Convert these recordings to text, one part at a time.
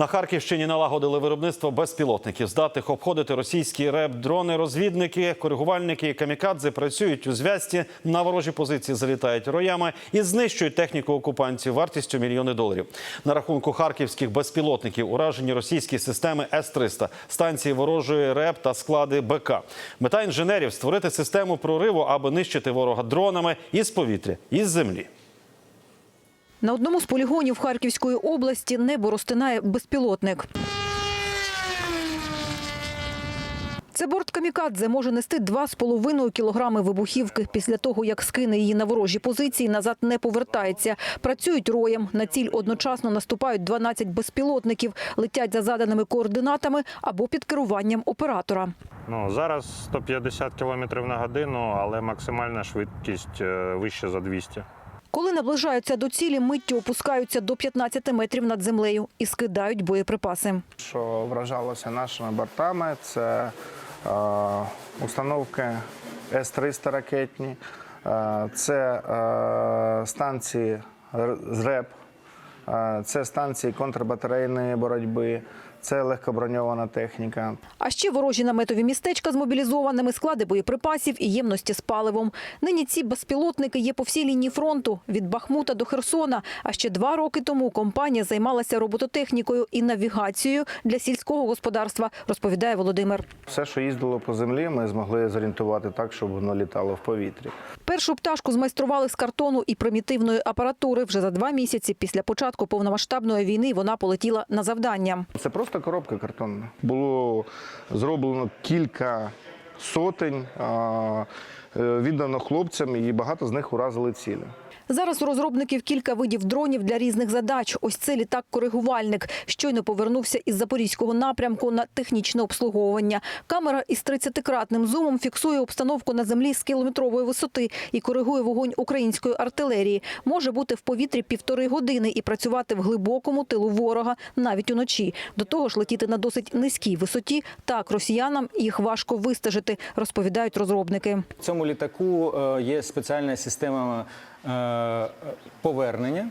На Харківщині налагодили виробництво безпілотників, здатних обходити російські реп-дрони. Розвідники, коригувальники і камікадзе працюють у зв'язці на ворожі позиції, залітають роями і знищують техніку окупантів вартістю мільйони доларів. На рахунку харківських безпілотників уражені російські системи С-300, станції ворожої РЕП та склади БК. Мета інженерів створити систему прориву, аби нищити ворога дронами із повітря, із землі. На одному з полігонів Харківської області небо розтинає безпілотник. Це борт камікадзе може нести 2,5 кілограми вибухівки. Після того, як скине її на ворожі позиції, назад не повертається. Працюють роєм. На ціль одночасно наступають 12 безпілотників, летять за заданими координатами або під керуванням оператора. Ну, зараз 150 км на годину, але максимальна швидкість е, вище за 200. Коли наближаються до цілі, миттю опускаються до 15 метрів над землею і скидають боєприпаси. що вражалося нашими бортами, це е, установки С-300 ракетні, е, це е, станції з РЕП, це станції контрбатарейної боротьби, це легкоброньована техніка. А ще ворожі наметові містечка з мобілізованими, склади боєприпасів і ємності з паливом. Нині ці безпілотники є по всій лінії фронту від Бахмута до Херсона. А ще два роки тому компанія займалася робототехнікою і навігацією для сільського господарства, розповідає Володимир. Все, що їздило по землі, ми змогли зорієнтувати так, щоб воно літало в повітрі. Першу пташку змайстрували з картону і примітивної апаратури. Вже за два місяці після початку повномасштабної війни вона полетіла на завдання. Це просто коробка картонна. Було зроблено кілька сотень, а, е, віддано хлопцям, і багато з них уразили цілі. Зараз у розробників кілька видів дронів для різних задач. Ось це літак-коригувальник. Щойно повернувся із запорізького напрямку на технічне обслуговування. Камера із 30-кратним зумом фіксує обстановку на землі з кілометрової висоти і коригує вогонь української артилерії. Може бути в повітрі півтори години і працювати в глибокому тилу ворога навіть уночі. До того ж, летіти на досить низькій висоті. Так, росіянам їх важко вистежити, розповідають розробники. В цьому літаку е, є спеціальна система повернення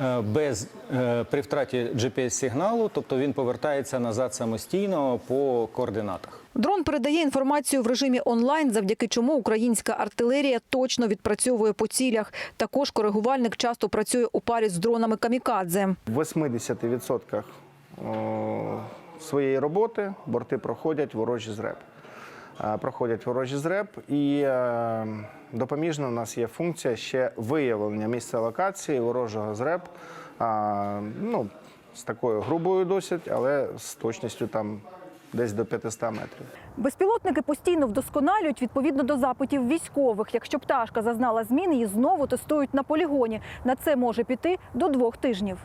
е, без е, при втраті GPS-сигналу, тобто він повертається назад самостійно по координатах. Дрон передає інформацію в режимі онлайн, завдяки чому українська артилерія точно відпрацьовує по цілях. Також коригувальник часто працює у парі з дронами камікадзе. В 80% своєї роботи борти проходять ворожі зреп. Е, Проходять ворожі зреп, і е, допоміжна у нас є функція ще виявлення місця локації ворожого зреп. А, ну, з такою грубою досить, але з точністю там десь до 500 метрів. Безпілотники постійно вдосконалюють відповідно до запитів військових. Якщо пташка зазнала змін, її знову тестують на полігоні. На це може піти до двох тижнів.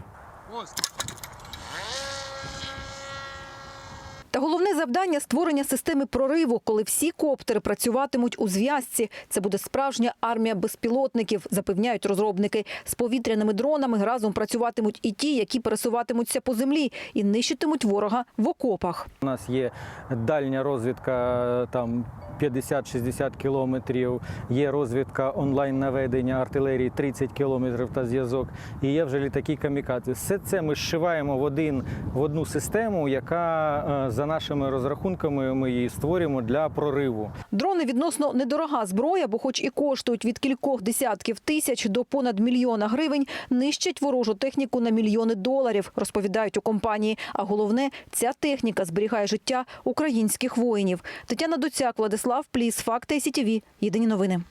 Та головне завдання створення системи прориву, коли всі коптери працюватимуть у зв'язці. Це буде справжня армія безпілотників, запевняють розробники. З повітряними дронами разом працюватимуть і ті, які пересуватимуться по землі і нищитимуть ворога в окопах. У нас є дальня розвідка там 50-60 кілометрів, є розвідка онлайн-наведення артилерії 30 кілометрів та зв'язок. І є вже літаки камікадзе. Все це ми зшиваємо в один в одну систему, яка е, за нашими розрахунками ми її створюємо для прориву. Дрони відносно недорога зброя, бо хоч і коштують від кількох десятків тисяч до понад мільйона гривень, нищать ворожу техніку на мільйони доларів, розповідають у компанії. А головне, ця техніка зберігає життя українських воїнів. Тетяна Доцяк, Владислав Пліс, Факти СІТІВІ. Єдині новини.